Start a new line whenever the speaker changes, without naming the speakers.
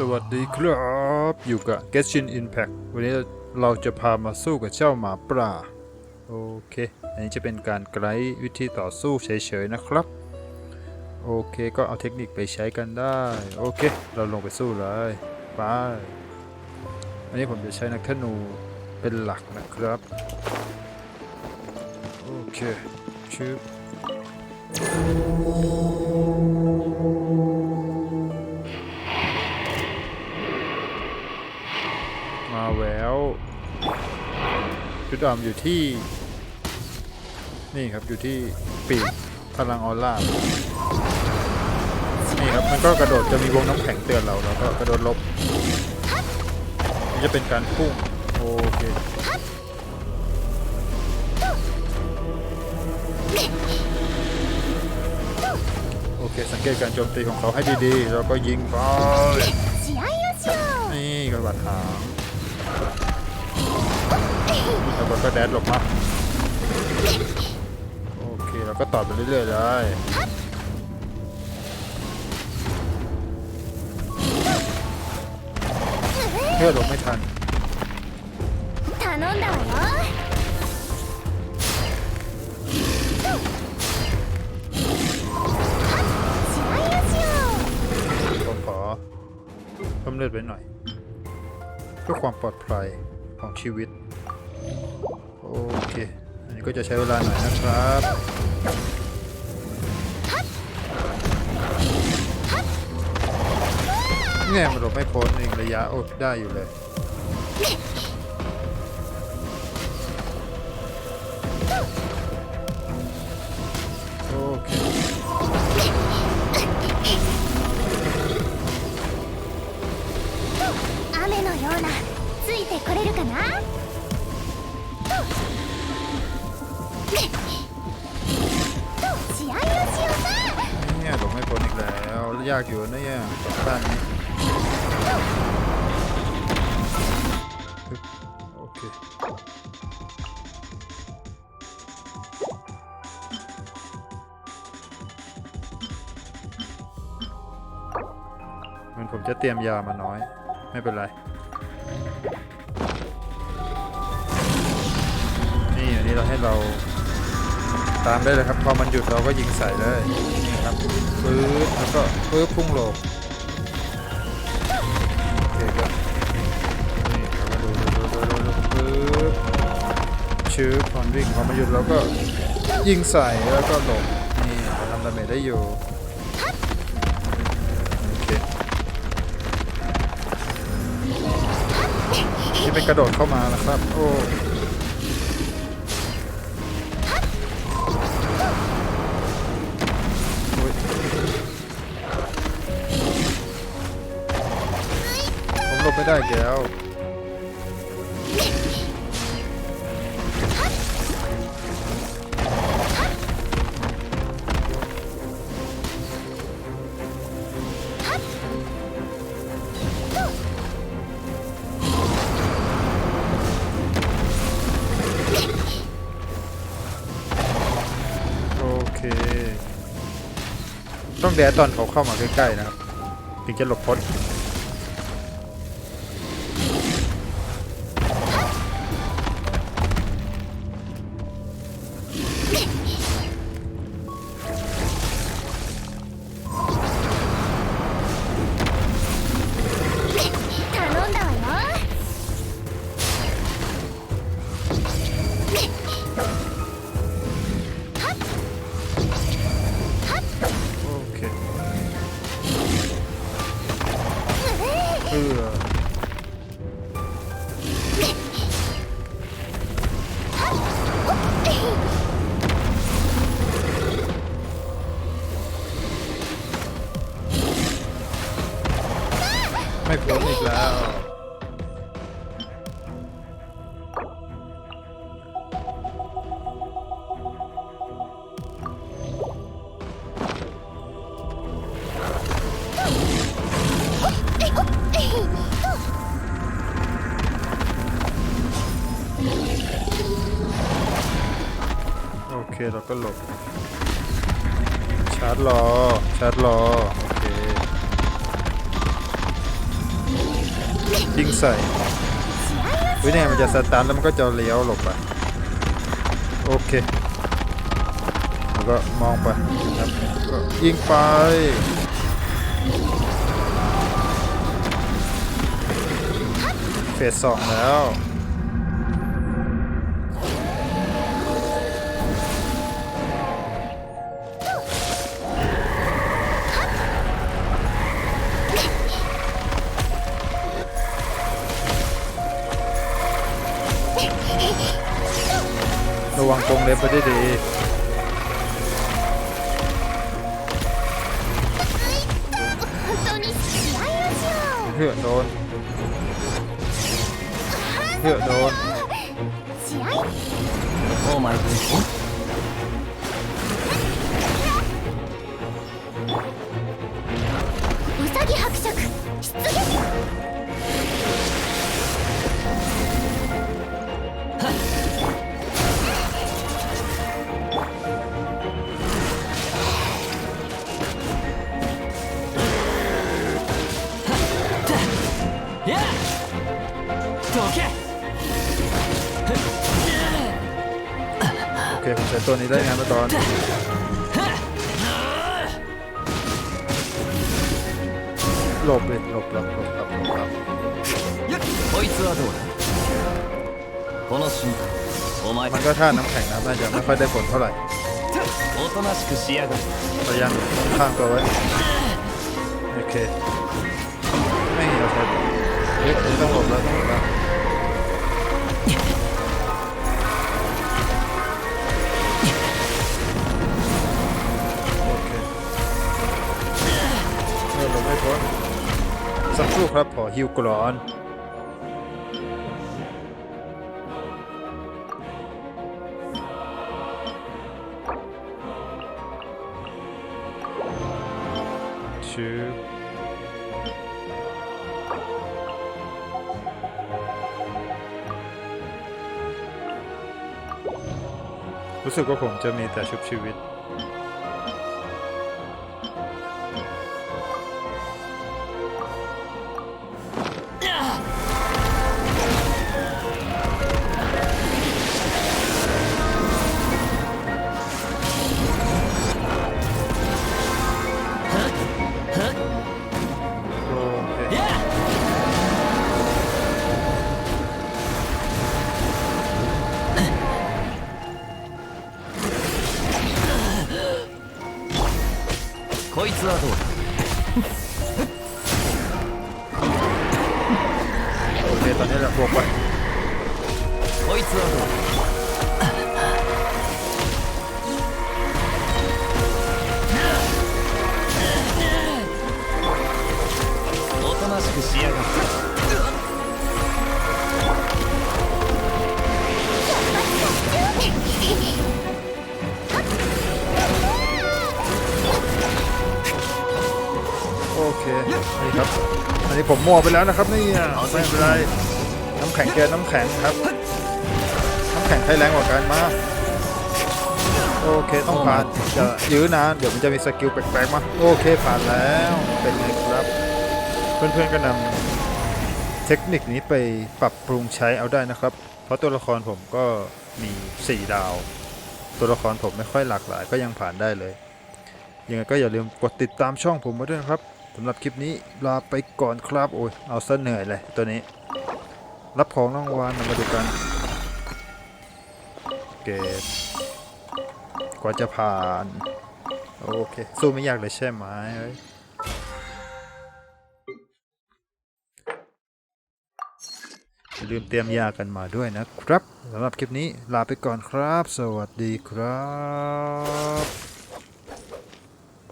สวัสดีครับ อยู่กับ Genshin Impact วันนี้เราจะพามาสู้กับเจ้าหมาป่า โอเค อันนี้จะเป็นการไกด์วิธีต่อสู้เฉยๆนะครับ โอเคก็เอาเทคนิคไปใช้กันได้ โอเค เราลงไปสู้เลยไปอันนี้ผมจะใช้นักธนูเป็นหลักนะครับ โอเคชื่อ จุดอ่อนอยู่ที่ นี่ครับอยู่ที่ปีกพลังออร่านี่ครับมันก็กระโดดจะมีวงน้ำแข็งเตือนเราแล้วก็กระโดดลบมันจะเป็นการพุ่งโอเคโอเคสังเกตการโจมตีของเขาให้ดีๆ แล้วก็ยิงไปนี่กระบาดหาง แล้วก็แดดหลบมาโอเคเราก็ต่อไปเรื่อยๆเลยเพื่อหลบไม่ทันผมขอเพิ่มเลือดไว้หน่อย เพื่อความปลอดภัยของชีวิต โอเค อันนี้ก็จะใช้เวลาหน่อยนะครับเนี่ยมันหลบไม่พ้นเองระยะโอ้ได้อยู่เลยากอยู่นะเนี่ยบ้านนี้โอเคมันผมจะเตรียมยามาน้อย ไม่เป็นไร นี่อันนี้เราให้เรา ตามได้เลยครับพอมันหยุดเราก็ยิงใส่เลยนี่ครับปื๊ดแล้วก็ปื๊บพุ่งหลบโอเคครับนี่เรามาดูดูดูดูดูปื๊บชื้อพอนวิ่งพอมาหยุดเราก็ยิงใส่แล้วก็หลบนี่เราทำดาเมจได้อยู่โอเคนี่เป็นกระโดดเข้ามานะครับโอ้ ได้อีกแล้วโอเคต้องแดดตอนเขาเข้ามาใกล้ๆนะครับ ถึงจะหลบพ้น ไม่พ้นอีกแล้ว เคเราก็หลบ ชาร์จรอ ชาร์จรอ โอเค ยิงใส่วิเนี่ยมันจะสตาร์ทแล้วมันก็จะเลี้ยวหลบไปโอเคแล้วก็มองไปครับก็ยิงไปเฟสสองแล้ว ระวังกรงเล็บไปดีเพื่อโดนเพื่อโดน
โอ้ my god
โอเคผมใช้ตัวนี้ได้งานมาก่อนหลบเลยหลบหลบหลบหลบหลบหลบ
よっこいつはどうだこの瞬間お前
มันก็ท่าน้ำแข็งนะน่าจะไม่ค่อยได้ผลเท่าไหร่
おとなしくしやがる
พยายามข้างตัวไว้ โอเค ไม่เห็นเราใช้เฮ้ยต้องหลบแล้วต้องหลบแล้ว ครู่ครับขอฮิวกรอนชื่อรู้สึกว่าผมจะมีแต่ชุบชีวิต
こいつはどうだ
โอเค ตอนนี้แหละบวกไป
こいつはどうだおとなしくしやがる
โอเคนี่ครับ อันนี้ผมมั่วไปแล้วนะครับนี่ไม่เป็นไรน้ำแข็งเจอน้ำแข็งครับ น้ำแข็งใครแรงกว่ากันมาโอเคต้องผ่านจะยื้อนานเดี๋ยวมันจะมีสกิลแปลกๆมาโอเคผ่านแล้วเป็นไงครับ เพื่อนๆก็นำเทคนิคนี้ไปปรับปรุงใช้เอาได้นะครับ เพราะตัวละครผมก็มี 4 ดาว ตัวละครผมไม่ค่อยหลากหลายก็ยังผ่านได้เลยยังไงก็อย่าลืมกดติดตามช่องผมมาด้วยนะครับ สำหรับคลิปนี้ลาไปก่อนครับโอ้ยเอาซะเหนื่อยเลยตัวนี้ รับของรางวัลมาดูกัน เกตกว่าจะผ่าน โอเค สู้ไม่ยากเลยใช่ไหมเอ้ยอย่าลืมเตรียมยากันมาด้วยนะครับสำหรับคลิปนี้ลาไปก่อนครับ สวัสดีครับ